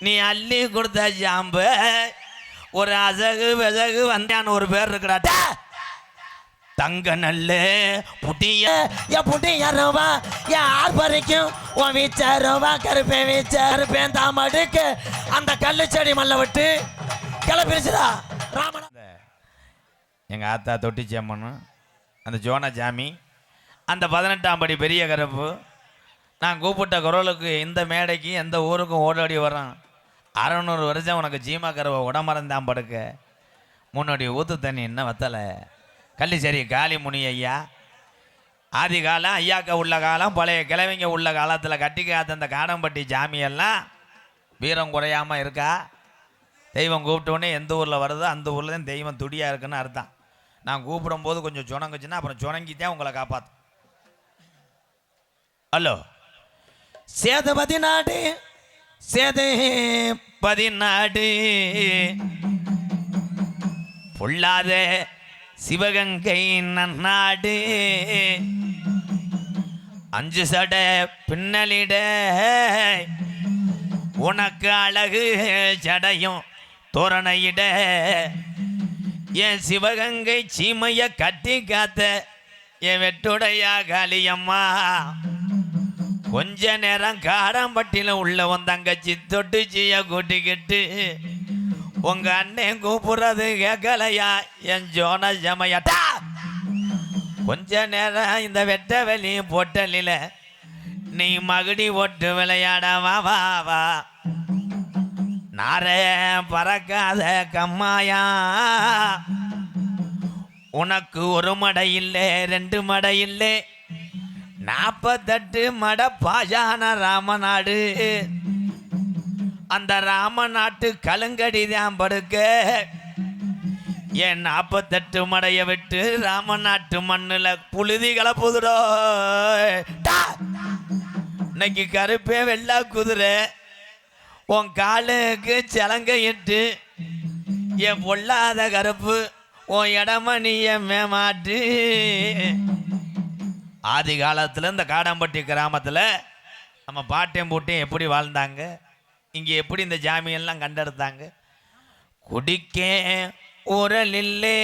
நீ அள்ளி கொடுத்த ஜாம்பு ஒரு அசகு விசகு வந்தான் ஒரு பேர் இருக்கிறாட்ட தங்க நல்ல புட்டிய என் புட்டிய ரூபா என் ஆள் பறிக்கும் உன் வீச்ச ரூபா கருப்பேன் வீச்ச கருப்பேன் தாமடுக்கு அந்த கல்லு செடி மல்ல விட்டு கிளப்பிடுச்சுடா ராமன். எங்கள் ஆத்தா தொட்டிச்சம்மனும் அந்த ஜோனா ஜாமி அந்த பதினெட்டாம் படி பெரிய கருப்பு நான் கூப்பிட்ட குரலுக்கு இந்த மேடைக்கு எந்த ஊருக்கும் ஓடோடி வரேன் அறநூறு வருஷம் உனக்கு ஜீமா கருவை உடமறந்தான் படுக்க. முன்னாடி ஊத்து தண்ணி இன்னும் வத்தலை. கள்ளிச்சேரி காளி முனி ஐயா. ஆதி காலம் ஐயாக்க உள்ள காலம் பழைய கிழவிங்க உள்ள காலத்தில் கட்டி காத்த அந்த காடம்பட்டி ஜாமியெல்லாம் வீரம் குறையாமல் இருக்கா? தெய்வம் கூப்பிட்டோன்னே எந்த ஊரில் வருதோ அந்த ஊரில் தான் தெய்வம் துடியாக இருக்குன்னு அர்த்தம். நான் கூப்பிடும் போது கொஞ்சம் சுணங்குச்சுன்னா அப்புறம் சுணங்கித்தான் உங்களை காப்பாற்றும் ஹலோ. சேதபதி நாடு சேது பதினாடு. பொல்லாத சிவகங்கை நன்னாடு. அஞ்சு சட பின்னலிட. உனக்கு அழகு சடையும் தோரணையிட. என் சிவகங்கை சீமைய கட்டி காத்த என் வெட்டுடையா காளியம்மா. கொஞ்ச நேரம் காடம்பட்டியில் உள்ள உன் தங்கச்சி தொட்டுச்சிய கூட்டிக்கிட்டு உங்க அண்ணன் கூப்பிடுறது கேட்கலையா? என் ஜோன ஜமையட்டா கொஞ்ச நேரம் இந்த வெட்ட வெளி பொட்டலில் நீ மகுடி ஒட்டு விளையாட வா வா வா. நாரே பறக்காத கம்மாயா. உனக்கு ஒரு மடை இல்லை ரெண்டு மடை இல்லை. நாற்பத்தெட்டு மட பாஜான ராமநாடு. அந்த ராமநாட்டு கலங்கடி தான் படுக்க. என் நாற்பத்தெட்டு மடைய விட்டு ராமநாட்டு மண்ணில் புழுதி கலப்புதுடோ. இன்னைக்கு கருப்பே வெள்ளா குதிரை. உன் காலுக்கு சலங்கை இட்டு என் பொல்லாத கருப்பு உன் இடமணிய மேமாட்டு. ஆதி காலத்தில் இந்த காடம்பட்டி கிராமத்தில் நம்ம பாட்டையும் பூட்டையும் எப்படி வாழ்ந்தாங்க? இங்கே எப்படி இந்த ஜாமியெல்லாம் கண்டெடுத்தாங்க? குடிக்க உரல் இல்லே.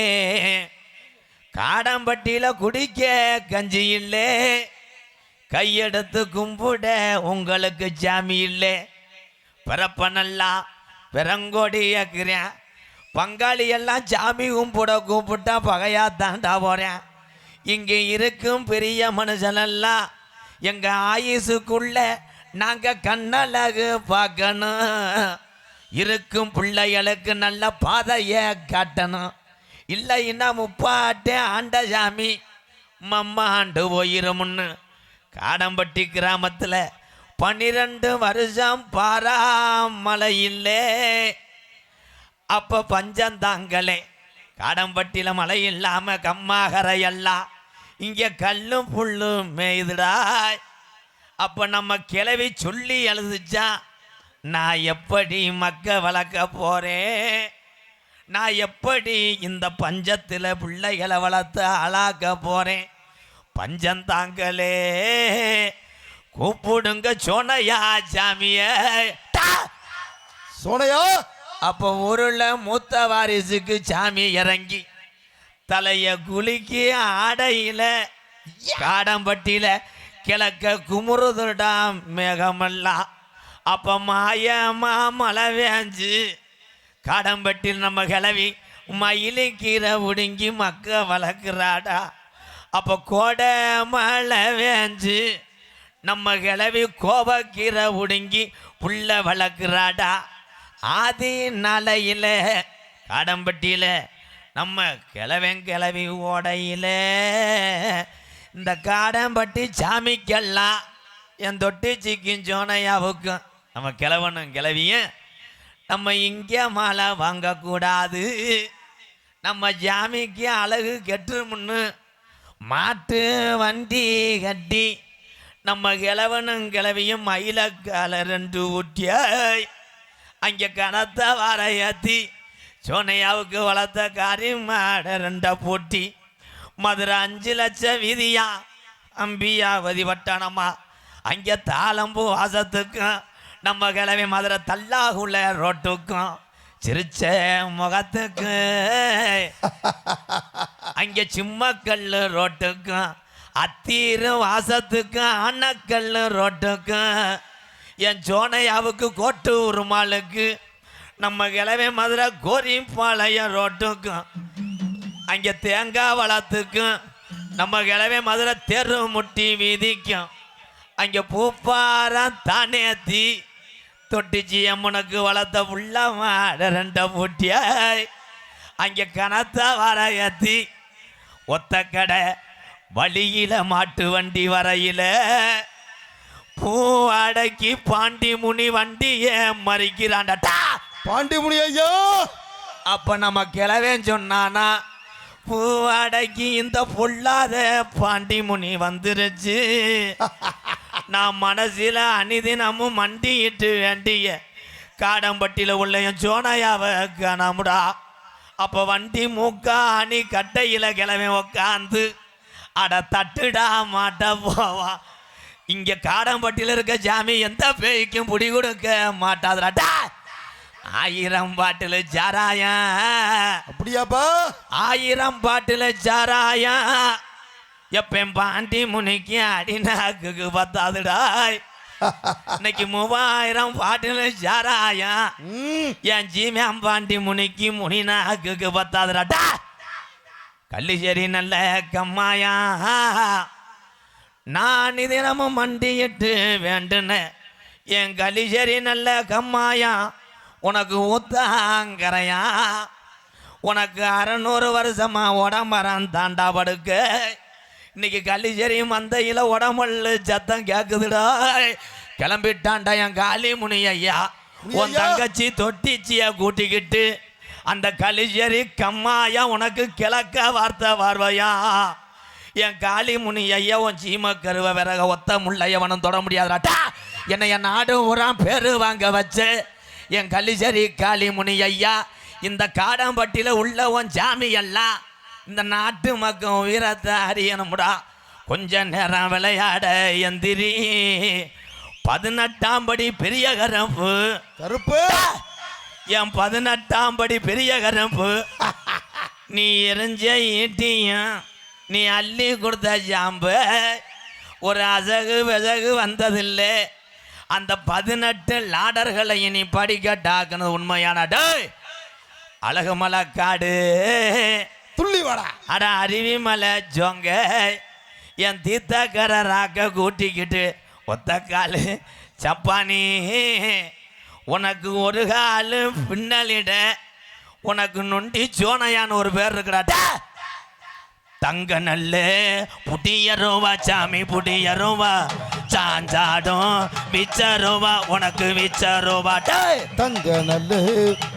காடம்பட்டியில் குடிக்க கஞ்சி இல்லை. கையெடுத்து கும்பிட உங்களுக்கு ஜாமி இல்லை. பிறப்ப நல்லா பிறங்கோடி ஏக்குறேன். பங்காளி எல்லாம் சாமி கும்பிட கூப்பிட்டா பகையாக தாண்டா போகிறேன் இங்கே இருக்கும் பெரிய மனுஷனெல்லாம் எங்க ஆயுசுக்குள்ள நாங்க கண்ணழகு பார்க்கணும். இருக்கும் பிள்ளைகளுக்கு நல்ல பாதையை காட்டணும். இல்லைன்னா முப்பாட்டே ஆண்ட சாமி மம்மா ஆண்டு போயிருமுன்னு காடம்பட்டி கிராமத்தில் பன்னிரெண்டு வருஷம் பாராமலையில்லே இல்லை அப்போ பஞ்சம் காடம்பட்டியில் மழை இல்லாமல் கம்மாகரையல்லாம் இங்கே கல்லும் புல்லும் மேயுதுடா. அப்போ நம்ம கிளவி சொல்லி எழுதுச்சா நான் எப்படி மக்க வளர்க்க போகிறேன் நான் எப்படி இந்த பஞ்சத்தில் பிள்ளைகளை வளர்த்து ஆளாக்க போகிறேன் பஞ்சம் தாங்களே. கூப்பிடுங்க சோனையா சாமிய! சோனையா? அப்போ ஊருல மூத்த வாரிசுக்கு சாமி இறங்கி தலைய குலுக்கி ஆடையில காடம்பட்டியில கிழக்க குமுறுதுடாம் மேகமெல்லாம் அப்போ மாயமா மழை வேஞ்சு காடம்பட்டியில் நம்ம கிளவி மயிலுக்கீரை கீரை உடுங்கி மக்க வளர்க்குறாடா. அப்போ கோடை மழை வேஞ்சு நம்ம கிளவி கோபக்கீரை உடுங்கி புள்ள வளர்க்குறாடா. ஆதி நலையில் காடம்பட்டியில் நம்ம கிழவன் கிளவி ஓடையில் இந்த காடம்பட்டி சாமிக்கெல்லாம் என் தொட்டி சிக்கும் சோனையாவுக்கும் நம்ம கிழவனும் கிளவியும் நம்ம இங்கே மாலை வாங்கக்கூடாது. நம்ம ஜாமிக்கு அழகு கெட்டுமுன்னு மாட்டு வண்டி கட்டி நம்ம கிழவனும் கிளவியும் மயிலக்கால ரெண்டு ஊட்டியாய் அங்கே கனத்த வர ஏற்றி சோனையாவுக்கு வளர்த்த காரி மாட ரெண்ட போட்டி. மதுரை அஞ்சு லட்சம் விதியா அம்பியாவதி வட்டணமா அங்கே தாளம்பு வாசத்துக்கும் நம்ம கிளவி மதுரை தள்ளாகுள்ள ரோட்டுக்கும் சிரிச்ச முகத்துக்கு அங்கே சிம்மக்கல் ரோட்டுக்கும் அத்தீரு வாசத்துக்கும் அன்னக்கல் ரோட்டுக்கும். என் சோனையாவுக்கு கோட்டு உருமாளுக்கு நம்ம கிளவே மதுரை கோரிப்பாளையம் ரோட்டுக்கும் அங்கே தேங்காய் வளத்துக்கும் நம்ம கிளவே மதுரை தெரு முட்டி வீதிக்கும் அங்கே பூப்பாரம் தானேத்தி தொட்டிச்சி அம்மனுக்கு வளர்த்த உள்ள மாட ரெண்ட பூட்டியாய் அங்கே கனத்த வர ஏத்தி ஒத்த கடை வழியில மாட்டு வண்டி வரையில பூ அடக்கி பாண்டி முனி வண்டியை மறிக்கிறான்டா பாண்டிமுனி ஐயா. அப்ப நம்ம கிளவேன் சொன்னானா பூ அடக்கி இந்த பொல்லாத பாண்டி முனி வந்துருச்சு. நான் மனசில் அனிதினமும் மண்டியிட்டு வேண்டிய காடம்பட்டியில் உள்ள என் சோனையாவை காணாமுடா அப்போ வண்டி மூக்கா அணி கட்டையில் கிளம்பி உக்காந்து அட தட்டுடா மாட்ட போவா. இங்கே காடம்பட்டியில் இருக்க ஜாமி எந்த பேய்க்கும் பிடி கொடுக்க மாட்டாதுடா. ஆயிரம் பாட்டில் சாராயம் அப்படியாப்பா? ஆயிரம் பாட்டில் சாராயம் எப்பன் பாண்டி முனிக்கு அடிநாக்குக்கு பத்தாதுடாய். இன்னைக்கு மூவாயிரம் பாட்டில் சாராயம் ம். என் ஜீமியாம் பாண்டி முனிக்கு முனிநாக்குக்கு பத்தாதுடாடா கள்ளிச்சேரி நல்ல கம்மாயா. நான் தினமும் மண்டியிட்டு வேண்டுனேன் என் கள்ளிச்சேரி நல்ல கம்மாயா. உனக்கு ஊத்தாங்கரையா? உனக்கு அறநூறு வருஷமா உடம்பரம் தாண்டா படுக்க. இன்னைக்கு கள்ளிச்சேரி மந்தையில் உடம்புல சத்தம் கேட்குதுடா கிளம்பிட்டான்டா என் காளி முனி ஐயா உன். தங்கச்சி தொட்டிச்சிய கூட்டிக்கிட்டு அந்த கலிஜரி கம்மாயா உனக்கு கிழக்க வார்த்தை பார்வையா? என் காளி முனி ஐயா உன் சீம கருவ விறக ஒத்த முள்ளையவனும் தொட முடியாதாட்டா என்னை என் நாடு உரம் பேரு வாங்க வச்சு. என் கலிஜரி காளி முனி ஐயா இந்த காடம்பட்டியில் உள்ள உன் சாமி எல்லாம் இந்த நாட்டு மக்கள் வீரத்தை அறியணும்டா. கொஞ்ச நேரம் விளையாட எந்திரி. பதினெட்டாம் படி பெரிய கரம்பு. கருப்பு? என் பதினெட்டாம் படி பெரிய கரம்பு. நீ எரிஞ்ச ஈட்டியும் நீ அள்ளி கொடுத்த ஜாம்பு. ஒரு அசகு விசகு வந்ததில்லை. அந்த பதினெட்டு லாடர்களை நீ படிக்கட்டாக்குனது உண்மையான டேய் அழகுமலை காடு. துள்ளி வாடா. அட அருவிமலை ஜோங்க. என் தீர்த்தக்கர ராக்க கூட்டிக்கிட்டு ஒத்த காலு சப்பானி. உனக்கு ஒரு காலு பின்னலிட உனக்கு நொண்டி சோனையான்னு ஒரு பேர் இருக்கிறாட்டா தங்க நல்ல புடியருவா சாமி புடியருவா சாஞ்சாடும். விச்சருவா உனக்கு விச்சருவா. டேய்! தங்க நல்ல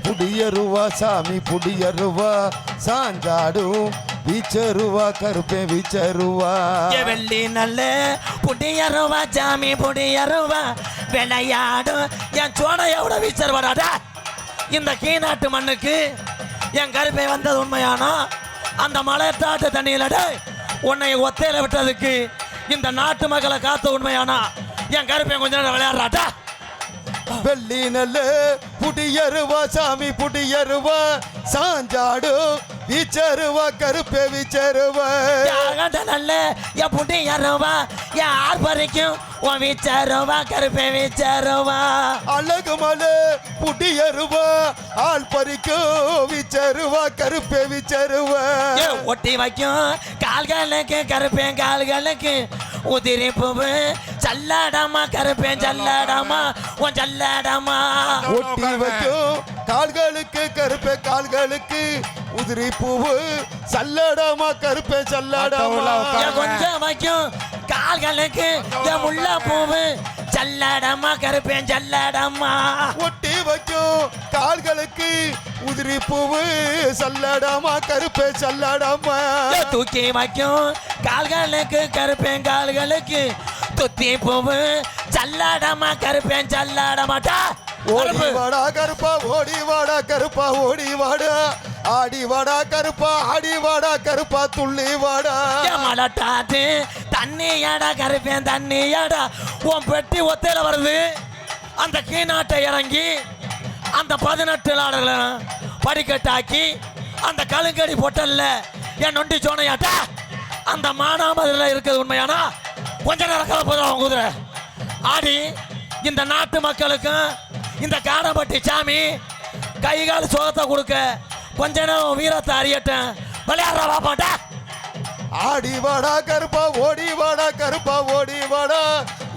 புடியருவா சாமி புடியருவா. சாஞ்சாடும் வீச்சருவா கருப்பே வீச்சருவா. வெள்ளி நல்ல புடியருவா சாமி புடியருவா. விளையாடும். என் சோனையோட வீச்சர் வராடா இந்த கீநாட்டு மண்ணுக்கு என் கருப்பை வந்தது உண்மையானா? அந்த மலைத்தாட்டு தண்ணியில டேய், உன்னை ஒத்தையில விட்டதுக்கு இந்த நாட்டு மக்களை காத்த உண்மையானா? என் கருப்பை கொஞ்ச நேரம் விளையாடுறாட்டா வெள்ளி நல்ல புடியருவா சாமி புடியருவா சாஞ்சாடும் வீச்சருவா கருப்பே வீச்சருவா. நல்ல என் புடியருவா என் ஆர்ப்பரிக்கும் உன் வீச்சருவா கருப்பை வீச்சருவா. அழகு மலை புடியருவா ஆள் பறிக்கும் வீச்சருவா கருப்பே வீச்சருவா. ஒட்டி வைக்கும் கால்களுக்கு கருப்பேன் கால்களுக்கு உதிரி பூவு சல்லாடாமா கருப்பேன் சல்லாடாமா உன் சல்லாடாமா. ஒட்டி வைக்கும் கால்களுக்கு கருப்பே கால்களுக்கு உதிரி பூவு சல்லடாமா கருப்பே சல்லடாமா. கொஞ்சம் வைக்கும் கால்களுக்கு முல்ல பூவு சல்லாடாமா கருப்பேன் சல்லாடாமா. ஒட்டி வைக்கும் கால்களுக்கு உதிரி பூவு சல்லடாமா கருப்பே சல்லடாமா. தூக்கி வைக்கும். கால்களுக்கு கருப்பேன் கால்களுக்கு துத்தி பூவு சல்லாடாமா கருப்பேன் சல்லாடாமாட்டா ஓடி வாடா கருப்பா ஓடி வாடா கருப்பா ஓடி வாடா. ஆடி வாடா கருப்பா ஆடி வாடா கருப்பா துள்ளி வாடா. மலட்டாட்டு தண்ணி ஏடா கருப்பேன் தண்ணி ஏடா உன் பெட்டி ஒத்தையில வருது. அந்த கீநாட்டை இறங்கி அந்த பதினெட்டு நாடுகளை படிக்கட்டாக்கி அந்த கழுங்கடி பொட்டல்ல என் நொண்டி சோனையாட்ட அந்த மானாமதில் இருக்கிறது உண்மையானா? கொஞ்ச நேரம் கலப்புதான் குதிரை ஆடி இந்த நாட்டு மக்களுக்கும் இந்த காடம்பட்டி சாமி கை கால் சோகத்தை கொடுக்க கொஞ்ச நேரம் வீரத்தை அறியட்டும். விளையாடுற வாப்பாட்ட ஆடி வாடா கருப்பா ஓடி வாடா கருப்பா ஓடி வாடா.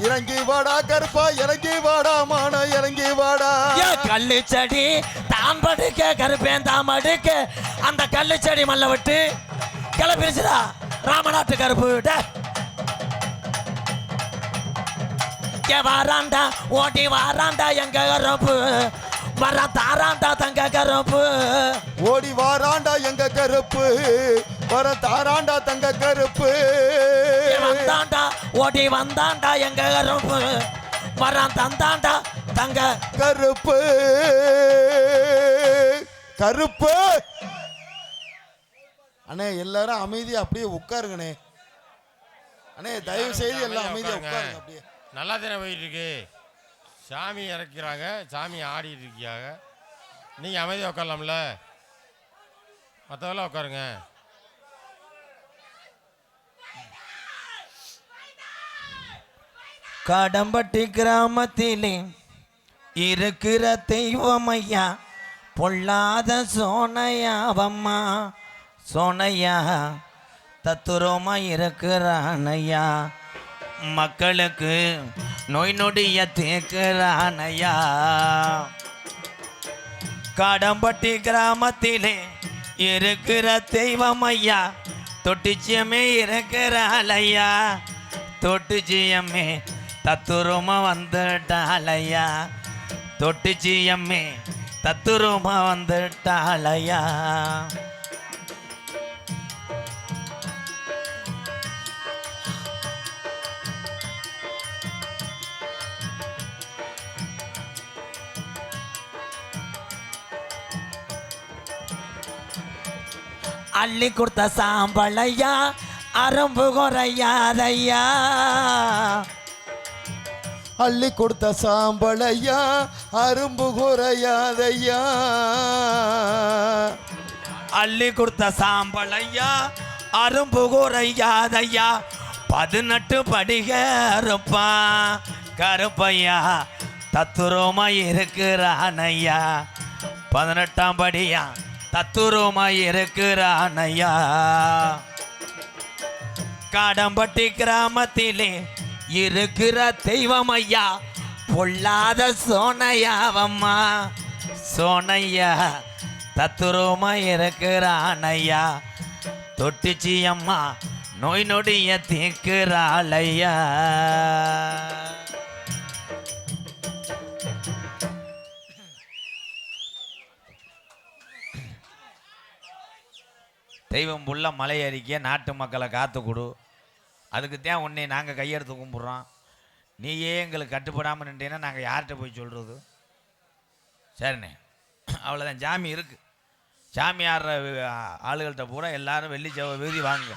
இறங்கி வாடா கருப்பா இறங்கி வாடா மான இறங்கி வாடா. கள்ளு செடி தான் படுக்க கருப்பேன் தான் படுக்க அந்த கள்ளு செடி மல்ல விட்டு. கிளப்பிருச்சுடா ராமநாட்டு கருப்பு வாராண்டா ஓட்டி வாராண்டா எங்க கருப்பு. வர தாராண்டா தங்க கருப்பு. ஓடி வாராண்டா எங்க கருப்பு. வர தாராண்டா தங்க கருப்பு. வந்தாண்டா ஓட்டி வந்தாண்டா எங்க கருப்பு? வரான் தந்தாண்டா தங்க கருப்பு. கருப்பு. அண்ணே எல்லாரும் அமைதியா அப்படியே உட்காருங்கண்ணே. அண்ணே தயவு செய்து எல்லாம் அமைதியா உட்காருங்க. அப்படியே. நல்லா தானே போயிட்டு இருக்கு சாமி இறக்கிறாங்க. சாமி ஆடிட்டு இருக்கியாங்க. நீங்கள் அமைதியாக உட்காரலாம்ல. மற்றவெல்லாம் உட்காருங்க. கடம்பட்டி கிராமத்திலே இருக்கிற தெய்வமையா பொல்லாத சோனையாவம்மா. சோனையா தத்துரமா இருக்கிறானையா. மக்களுக்கு நோய் நொடிய தேக்கிறானையா. காடம்பட்டி கிராமத்திலே இருக்கிற தெய்வமையா தொட்டிச்சியமே இருக்கிறாளையா தொட்டிச்சியமே தத்துருமா வந்துட்டாளையா? தொட்டிச்சியம்மே தத்துருமா வந்துட்டாளையா? அள்ளி கொடுத்த சாம்பழையா அரும்பு குறையாதையா அள்ளி கொடுத்த சாம்பலையா? அரும்பு குறையாதையா அள்ளி கொடுத்த சாம்பலையா? அரும்பு குறையாதையா பதினெட்டு படிக இருப்பா கருப்பையா? தத்துரமா இருக்கிறானையா பதினெட்டாம் படியா? தத்துரமா இருக்கிறானையா காடம்பட்டி கிராமத்திலே இருக்கிற தெய்வம் ஐயா பொல்லாத சோனையாவம்மா. சோனையா தத்துரூமா இருக்கிறான் ஐயா தொட்டுச்சி அம்மா நோய் நொடிய தீர்க்கிறாள் ஐயா தெய்வம் புள்ள மலை அறிக்க நாட்டு மக்களை காத்து கொடு. அதுக்கு தான் உன்னை நாங்கள் கையெடுத்து கும்பிட்றோம். நீயே எங்களுக்கு கட்டுப்படாமல் நின்றீங்கன்னா நாங்கள் யார்கிட்ட போய் சொல்கிறது சரிண்ணே. அவ்வளோதான் ஜாமி இருக்குது சாமி ஆடுற ஆளுகள்கிட்ட பூரா எல்லாரும் வெள்ளி செவ்வாய் விருதி வாங்க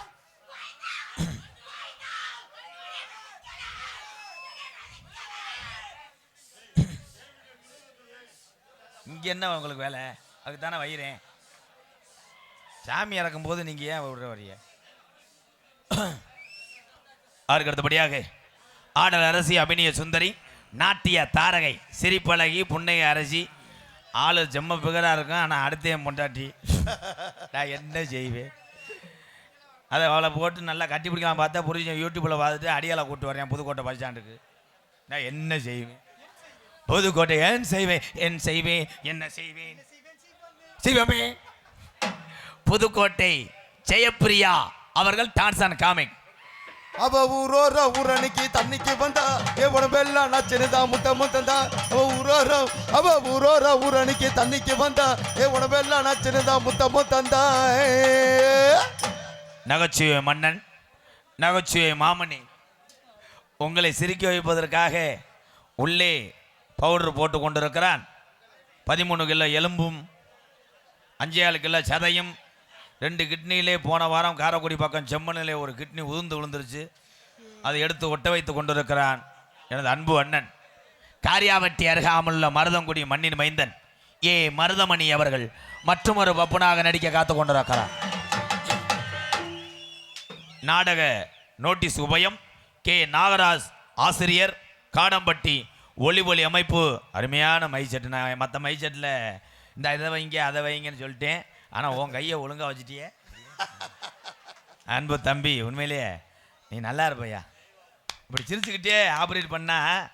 இங்கே என்ன உங்களுக்கு வேலை? அதுக்கு தானே வயிறேன். சாமி இறக்கும்போது நீங்கள் ஏன் விடுற வரிய? அவருக்கு அடுத்தபடியாக ஆடல் அரசி அபிநய சுந்தரி நாட்டிய தாரகை சிரிப்பழகி புன்னைய அரசி. ஆளு ஜெம்ம பிகராக இருக்கும் ஆனால் அடுத்த என் பொண்டாட்டி. நான் என்ன செய்வேன்? அதை அவளை போட்டு நல்லா கட்டி பிடிக்கலாம் பார்த்தா புரிஞ்சு யூடியூப்பில் பார்த்துட்டு அடியாளை கூட்டு வரேன் புதுக்கோட்டை பஸ் ஸ்டாண்டுக்கு நான் என்ன செய்வேன்? புதுக்கோட்டை ஏன் செய்வேன்? என் செய்வேன் என்ன செய்வேன்? செய்வேன் புதுக்கோட்டை ஜெயப்பிரியா அவர்கள் டான்ஸ் காமிக். அவ ஊரோர ஊரணிக்கு தண்ணிக்கு வந்தா எவன உடம்பெல்லாம் நச்சுனுதா முத்த முத்தந்தா. அவ ஊரோர அவ ஊரோர ஊரணிக்கு தண்ணிக்கு வந்தா எவன உடம்பெல்லாம் நச்சுனுதா முத்த முத்தந்தா. நகைச்சுவை மன்னன் நகைச்சுவை மாமணி உங்களை சிரிக்க வைப்பதற்காக உள்ளே பவுடர் போட்டு கொண்டிருக்கிறான். பதிமூணு கிலோ எலும்பும் அஞ்சு ஏழு கிலோ சதையும் ரெண்டு கிட்னிலே போன வாரம் காரைக்குடி பக்கம் செம்மண்ணிலே ஒரு கிட்னி உதிர்ந்து விழுந்துருச்சு. அதை எடுத்து ஒட்ட வைத்து கொண்டிருக்கிறான் எனது அன்பு அண்ணன். காரியாவட்டி அருகாமுள்ள மருதங்குடி மண்ணின் மைந்தன். ஏ மருதமணி அவர்கள் மற்றொரு பப்புனாக நடிக்க காத்து கொண்டிருக்கிறார். நாடக நோட்டீஸ் உபயம். கே நாகராஜ் ஆசிரியர். காடம்பட்டி ஒளி ஒளி அமைப்பு. அருமையான மை செட்டு நான் மற்ற மை செட்டில் இந்த இதை வைங்க அதை வைங்கன்னு சொல்லிட்டேன். ஆனால் உன் கையை ஒழுங்காக வச்சுட்டியே? அன்பு தம்பி உண்மையிலேயே நீ நல்லா இருப்பையா? இப்படி சிரிச்சுக்கிட்டே ஆப்ரேட் பண்ணால்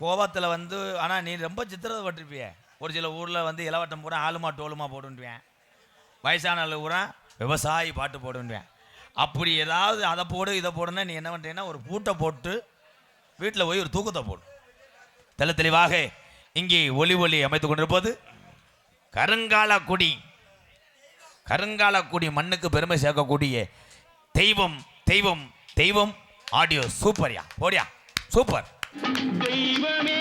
கோபத்தில் வந்து ஆனால் நீ ரொம்ப சித்திரதை பட்டிருப்பிய ஒரு சில ஊரில் வந்து இளவட்டம் பூரா ஆளுமா டோலுமா போடுன்றுவேன் வயசான பூரா விவசாயி பாட்டு போடுவேன் அப்படி ஏதாவது அதை போடு இதை போடுன்னா நீ என்ன பண்ணுறீங்கன்னா ஒரு பூட்டை போட்டு வீட்டில் போய் ஒரு தூக்கத்தை போடு. தெளி தெளிவாக இங்கே ஒளி ஒலி அமைத்து கொண்டிருப்பது கருங்கால குடி. கருங்கால குடி மண்ணுக்கு பெருமை சேர்க்கக்கூடிய தெய்வம் தெய்வம் தெய்வம். ஆடியோ சூப்பர்யா ஓடியா சூப்பர் தெய்வமே